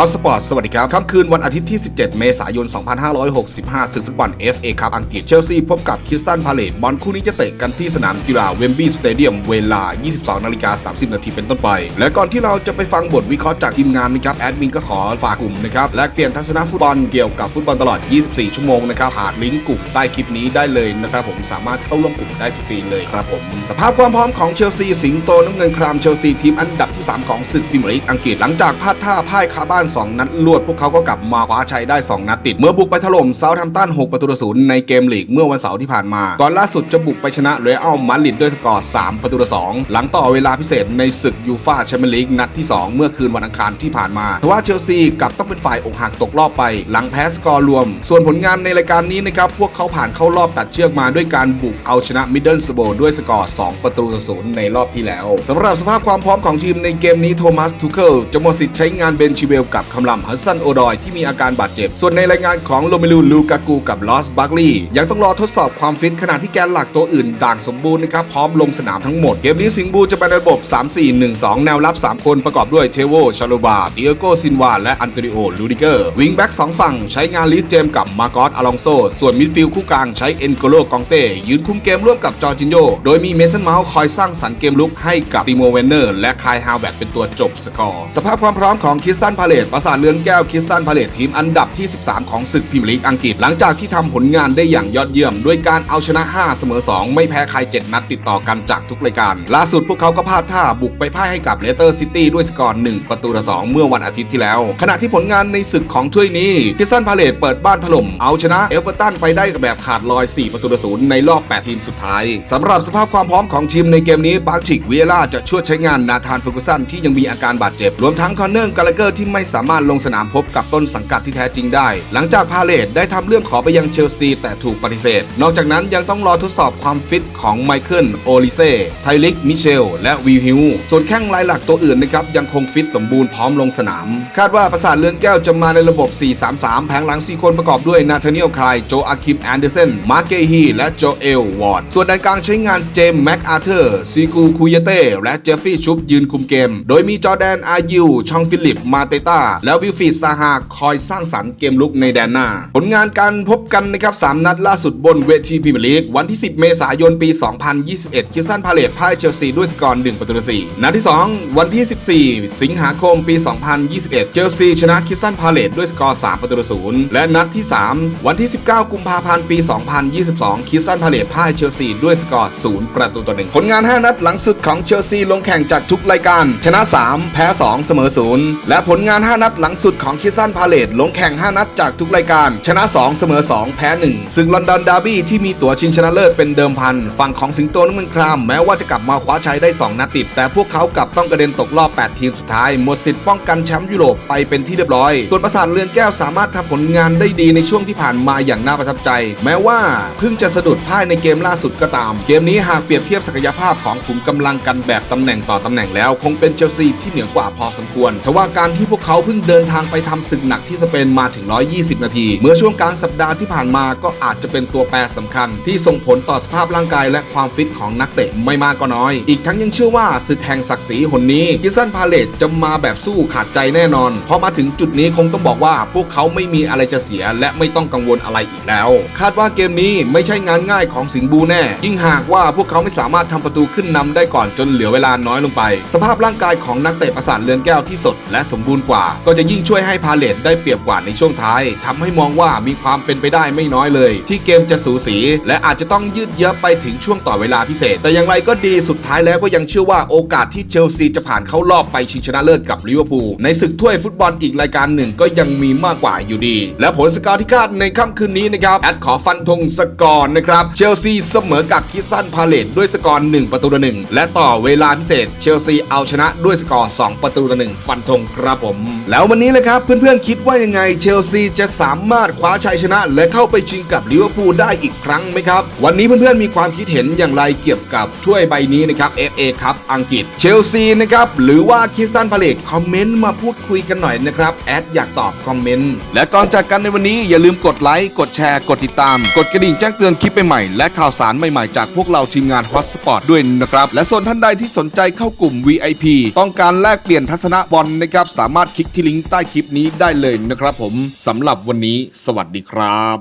ฮอตสปอร์ตสวัสดีครับค่ำคืนวันอาทิตย์ที่ 17 เมษายน 2565ศึกฟุตบอล FA คัพอังกฤษเชลซีพบกับคิสตันพาเลตบอลคู่นี้จะเตะกันที่สนามกีฬาเวมบี้สเตเดียมเวลา 22 นาฬิกา 30 นาทีเป็นต้นไป และก่อนที่เราจะไปฟังบทวิเคราะห์จากทีมงานนะครับแอดมินก็ขอฝากกลุ่มนะครับแลกเปลี่ยนทัศนะฟุตบอลเกี่ยวกับฟุตบอลตลอด 24 ชั่วโมงนะครับผ่านลิงก์กลุ่มใต้คลิปนี้ได้เลยนะครับผมสามารถเข้าร่วมกลุ่มได้ฟรีๆเลยครับผมสภาพความพร้อมของเชลซีสิงโตน้ำเงินครามเชลซีทีมอันดับที่ 3 ของศึกพรีเมียร์ลีกอังกฤษหลังจากพลาดท่าพ่ายคาบ้าน2 นัดรวดพวกเขาก็กลับมาคว้าชัยได้ 2 นัดติด เมื่อบุกไปถล่มเซาท์แฮมป์ตัน 6 ประตูต่อศูนย์ในเกมลีกเมื่อวันเสาร์ที่ผ่านมา ก่อนล่าสุดจะบุกไปชนะเรอัลมาดริดด้วยสกอร์ 3 ประตูต่อ2หลังต่อเวลาพิเศษในศึกยูฟ่าแชมเปี้ยนลีกนัดที่ 2 เมื่อคืนวันอังคารที่ผ่านมาทว่าเชลซีกลับต้องเป็นฝ่ายอกหักตกรอบไป หลังแพ้สกอร์รวม ส่วนผลงานในรายการนี้นะครับพวกเขาผ่านเข้ารอบตัดเชือกมาด้วยการบุกเอาชนะมิดเดิลสโบด้วยสกอร์ 2 ประตูต่อศูนย์ในรอบที่แล้วสำหรับสภาพความพร้อมของทีมในเกมนี้โทมัสทูเคิลจะหมดสิทธิ์ใช้งานเบนชิเวลกับับคำลัมฮัสซันโอดอยที่มีอาการบาดเจ็บ ส่วนในรายงานของโรเมลูลูกากูกับลอสบัคลียังต้องรอทดสอบความฟิตขณะที่แกนหลักตัวอื่นด่างสมบูรณ์นะครับพร้อมลงสนามทั้งหมด เกมนี้สิงห์บูจะเป็นระบบ 3-4-1-2 แนวรับ 3 คนประกอบด้วยเทโวชาโลบาติเอโกซินวาและอันโตนิโอลูดิเกอร์วิงแบ็กสองฝั่งใช้งานลิสเจมกับมาร์กอสอลองโซส่วนมิดฟิลด์คู่กลางใช้เอ็นโกโลกองเต้ยืนคุมเกมร่วมกับจอร์จินโยโดยมีเมสันเมาส์คอยสร้างสรรค์เกมลุกให้กับติโมเวนเนอร์และคายฮาวแวตเป็นตัวจบสกอร์สภาพความพร้อมของคิสตันพาเลตประสาทเรือนแก้วคริสตันพาเลตทีมอันดับที่ 13 ของศึกพรีเมียร์ลีกอังกฤษ หลังจากที่ทำผลงานได้อย่างยอดเยี่ยม ด้วยการเอาชนะ 5 เสมอ 2 ไม่แพ้ใคร 7 นัดติดต่อกันจากทุกรายการ ล่าสุดพวกเขาก็พลาดท่าบุกไปพ่ายให้กับเลสเตอร์ซิตี้ด้วยสกอร์ 1 ประตูต่อ 2 เมื่อวันอาทิตย์ที่แล้ว ขณะที่ผลงานในศึกของถ้วยนี้คริสตันพาเลตเปิดบ้านถล่มเอาชนะเอเวอร์ตันไปได้แบบขาดลอย 4 ประตูต่อ0ในรอบ 8 ทีมสุดท้ายสำหรับสภาพความพร้อมของทีมในเกมนี้ปาร์ชิกเวียล่าจะช่วยใช้งานนาธานฟูกุสันที่ยังมีอาการบาดเจ็บรวมทั้งคอนเนอร์กาลเกอร์ที่ไม่สามารถลงสนามพบกับต้นสังกัดที่แท้จริงได้ หลังจากพาเลตได้ทำเรื่องขอไปยังเชลซี แต่ถูกปฏิเสธ นอกจากนั้นยังต้องรอทดสอบความฟิตของไมเคิลโอลิเซ่ไทลิกมิเชล และวิลฮิวส่วนแข้งรายหลักตัวอื่นนะครับยังคงฟิตสมบูรณ์พร้อมลงสนาม คาดว่าประสาทเลือนแก้วจะมาในระบบ 4-3-3 แผงหลัง 4 คนประกอบด้วยนาธานิเอลคายโจอาคิมแอนเดอร์สันมาร์เกฮีและโจเอลวอร์ดส่วนด้านกลางใช้งานเจมส์แม็กอาเธอร์ซีกูคูยเต้และเจฟฟี่ชุบยืนคุมเกม โดยมีจอแดนอายิวชองฟิลิปมาเตต้าและวิลฟีดซาฮาคอยสร้างสรรค์เกมลุกในแดนหน้า ผลงานการพบกันนะครับ3นัดล่าสุดบนเวทีพรีเมียร์ลีกวันที่ 10 เมษายนปี 2021 คิสซันพาเลตพ่ายเชลซีด้วยสกอร์1ประตูต่อ4นัดที่ 2 วันที่ 14 สิงหาคมปี 2021 เชลซีชนะคิสซันพาเลตด้วยสกอร์3ประตูต่อ0และนัดที่ 3 วันที่ 19 กุมภาพันธ์ปี 2022 คิสซันพาเลตพ่ายเชลซีด้วยสกอร์0ประตูต่อ1ผลงาน 5 นัดหลังสุดของเชลซีลงแข่งจากทุกรายการ ชนะ 3 แพ้ 2 เสมอ0และผลงาน5 นัดหลังสุดของคิสซันพาเลตลงแข่ง 5 นัดจากทุกรายการ ชนะ 2 เสมอ 2 แพ้ 1 ซึ่งลอนดอนดาร์บี้ที่มีตั๋วชิงชนะเลิศเป็นเดิมพัน ฝั่งของสิงโตน้ำเงินครามแม้ว่าจะกลับมาคว้าชัยได้ 2 นัดติด แต่พวกเขากลับต้องกระเด็นตกรอบ 8 ทีมสุดท้ายหมดสิทธิ์ป้องกันแชมป์ยุโรปไปเป็นที่เรียบร้อยส่วนประสาทเรือนแก้วสามารถทำผลงานได้ดีในช่วงที่ผ่านมาอย่างน่าประทับใจ แม้ว่าเพิ่งจะสะดุดพ่ายในเกมล่าสุดก็ตาม เกมนี้หากเปรียบเทียบศักยภาพของขุมกำลังกันแบบตำแหน่งต่อตำแหน่งแล้ว คงเป็นเชลซีที่เหนือกว่าพอสมควรทว่าการที่พวกเขาเพิ่งเดินทางไปทำศึกหนักที่สเปนมาถึง 120 นาที เมื่อช่วงกลางสัปดาห์ที่ผ่านมาก็อาจจะเป็นตัวแปรสำคัญ ที่ส่งผลต่อสภาพร่างกายและความฟิตของนักเตะไม่มากก็น้อย อีกทั้งยังเชื่อว่าศึกแห่งศักดิ์ศรีหนนี้กิสันพาเลตจะมาแบบสู้ขาดใจแน่นอน พอมาถึงจุดนี้คงต้องบอกว่า พวกเขาไม่มีอะไรจะเสียและไม่ต้องกังวลอะไรอีกแล้ว คาดว่าเกมนี้ไม่ใช่งานง่ายของสิงห์บูแน่ ยิ่งหากว่าพวกเขาไม่สามารถทำประตูขึ้นนำได้ก่อนจนเหลือเวลาน้อยลงไป สภาพร่างกายของนักเตะประสาทเรือนแก้วที่สดและสมบูรณ์กว่าก็จะยิ่งช่วยให้พาเลตได้เปรียบกว่าในช่วงท้ายทำให้มองว่ามีความเป็นไปได้ไม่น้อยเลย ที่เกมจะสูสี และอาจจะต้องยืดเยื้อไปถึงช่วงต่อเวลาพิเศษ แต่อย่างไรก็ดีสุดท้ายแล้วก็ยังเชื่อว่าโอกาสที่เชลซีจะผ่านเข้ารอบไปชิงชนะเลิศกับลิเวอร์พูลในศึกถ้วยฟุตบอลอีกรายการหนึ่งก็ยังมีมากกว่าอยู่ดี และผลสกอร์ที่คาดในค่ำคืนนี้นะครับแอดขอฟันธงสกอร์นะครับเชลซีเสมอกับคิสซันพาเลตด้วยสกอร์1ประตูต่อหนึ่งและต่อเวลาพิเศษ เชลซีเอาชนะด้วยสกอร์2ประตูต่อหนึ่งฟันธงครับผมแล้ววันนี้เลยครับเพื่อนๆคิดว่ายังไงเชลซีจะสามารถคว้าชัยชนะ และเข้าไปชิงกับลิเวอร์พูลได้อีกครั้งไหมครับ วันนี้เพื่อนๆมีความคิดเห็นอย่างไรเกี่ยวกับถ้วยใบนี้นะครับ FA ครับอังกฤษเชลซีนะครับหรือว่าคิสตันพาเลตคอมเมนต์มาพูดคุยกันหน่อยนะครับแอดอยากตอบคอมเมนต์และก่อนจากกันในวันนี้อย่าลืมกดไลค์กดแชร์กดติดตาม กดกระดิ่งแจ้งเตือนคลิปใหม่ๆและข่าวสารใหม่ๆ จากพวกเราทีมงานฮอตสปอร์ตด้วยนะครับและส่วนท่านใดที่สนใจเข้ากลุ่ม VIP ต้องการแลกเปลี่ยนทัศนะบอลนะครับสามารถคลิกที่ลิงก์ใต้คลิปนี้ได้เลยนะครับผมสำหรับวันนี้ สวัสดีครับ